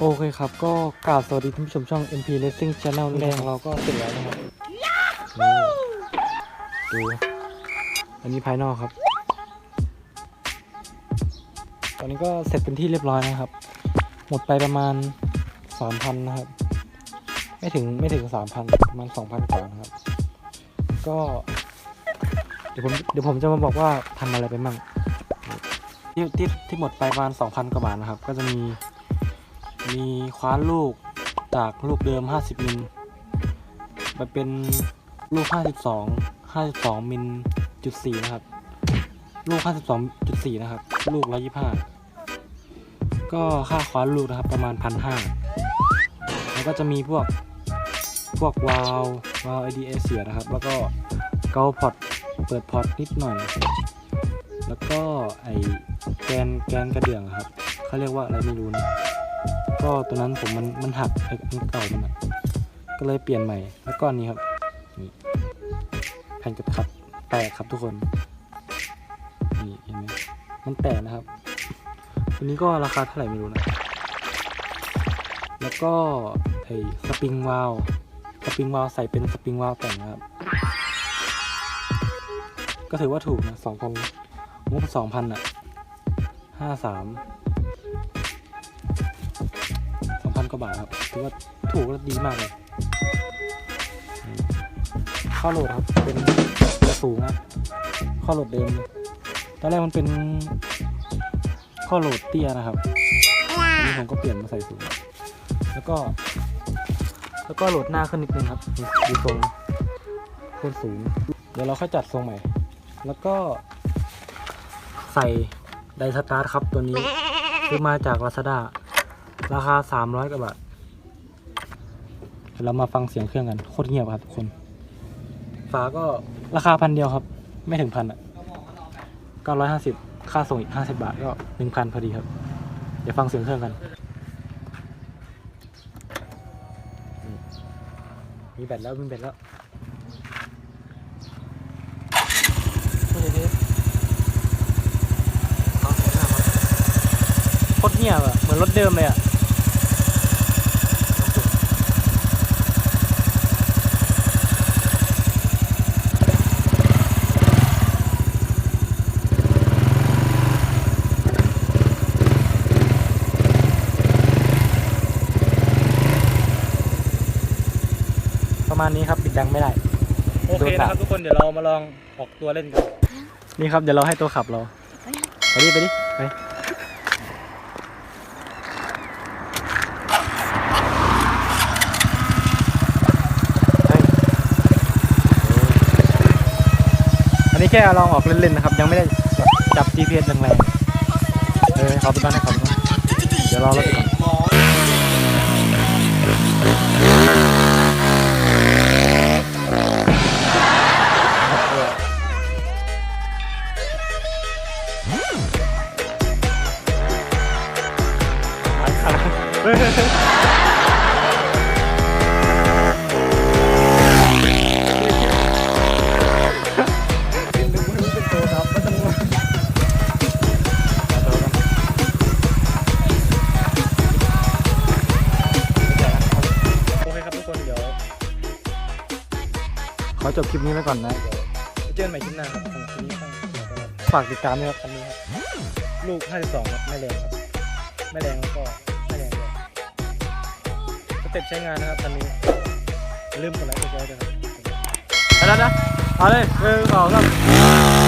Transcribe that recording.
โอเคครับ ก็กราบสวัสดีท่านผู้ชมช่อง MP Racing Channel แรงเราก็เสร็จแล้วนะครับดูอันนี้ภายนอกครับ ตอนนี้ก็เสร็จเป็นที่เรียบร้อยนะครับ หมดไปประมาณ 3,000 นะครับ ไม่ถึงไม่ถึง 3,000 ประมาณ 2,000กว่านะครับ ก็ เดี๋ยวผมเดี๋ยวผมจะมาบอกว่าทำอะไรไปมั่งที่ที่ที่หมดไปประมาณ 2,000 กว่าบาทนะครับ ก็จะมี มีคว้านลูกจากลูกเดิม 50 มิลไปเป็นลูก 52 52 มิลจุด4นะครับ ลูก 52.4 นะครับ ลูก 125 ก็ค่าคว้านลูกนะครับประมาณ 1,500 แล้วก็จะมีพวกพวกวาลววาล์วไอดีเอเสียนะครับ แล้วก็เกาพอตเปิดพอร์ตนิดหน่อย แล้วก็ไอแกนแกนกระเดื่องครับเขาเรียกว่าอะไรไม่รู้นะ ก็ตัวนั้นผมมันมันหักไอ้เก่ามันก็เลยเปลี่ยนใหม่ แล้วก็อันนี้ครับนี่แผ่นกดขับแตกครับทุกคนนี่เห็นไหมมันแตกนะครับตัวนี้ก็ราคาเท่าไหร่ไม่รู้นะ แล้วก็ไอ้สปริงวาลสปริงวาลใส่เป็นสปริงวาลแต่งนะครับ ก็ถือว่าถูกนะสองพันงบสองพันอะห้าสาม กว่าบาทครับถือว่าถูกและดีมากเลยข้อโหลดครับเป็นจะสูงนะข้อโหลดเดิมตอนแรกมันเป็นข้อโหลดเตี้ยนะครับนี่ผมก็เปลี่ยนมาใส่สูง แล้วก็ แล้วก็โหลดหน้าขึ้นนิดนึงครับดูทรงคนสูง เดี๋ยวเราค่อยจัดทรงใหม่ แล้วก็ใส่ไดสตาร์ทครับตัวนี้ ซื้อมาจาก Lazada ราคา300กว่าบาทเดี๋ยวเรามาฟังเสียงเครื่องกันโคตรเงียบครับทุกคน ฝาก็ราคาพันเดียวครับ ไม่ถึงพันอะเก้าร้อยห้าสิบค่าส่งอีกห้าสิบาทก็หนึ่งพันพอดีครับ เดี๋ยวฟังเสียงเครื่องกัน มีแบตแล้วมีแบตแล้วโอเคเอาเสียงหน้ามาโคตรเงียบอะเหมือนรถเดิมเลยอะ ประมาณนี้ครับปิดดังไม่ได้ โอเคนะครับทุกคนเดี๋ยวเรามาลองออกตัวเล่นกัน นี่ครับเดี๋ยวเราให้ตัวขับเรา ไปดิไปดิไปไปอันนี้แค่ลองออกเล่นๆนะครับ ยังไม่ได้แบบจับ GPS แรงๆเออขอไปบ้านให้ขอไปบ้านเดี๋ยวรอรถก่อน โอเคครับทุกคนเดี๋ยวขอจบคลิปนี้ไว้ก่อนนะเดี๋ยวเจอกันใหม่คลิปหน้าครับคลิปนี้ต้องฝากติดตามด้วยครับ คันนี้ครับ ลูก 52 ครับ ไม่แรงครับ ไม่แรงแล้วก็ ต็ปใช้งานนะครับคันนี้ลืมกดไลค์กดแชร์ด้วยครับไปแล้วนะเอาเลยเออขอครับ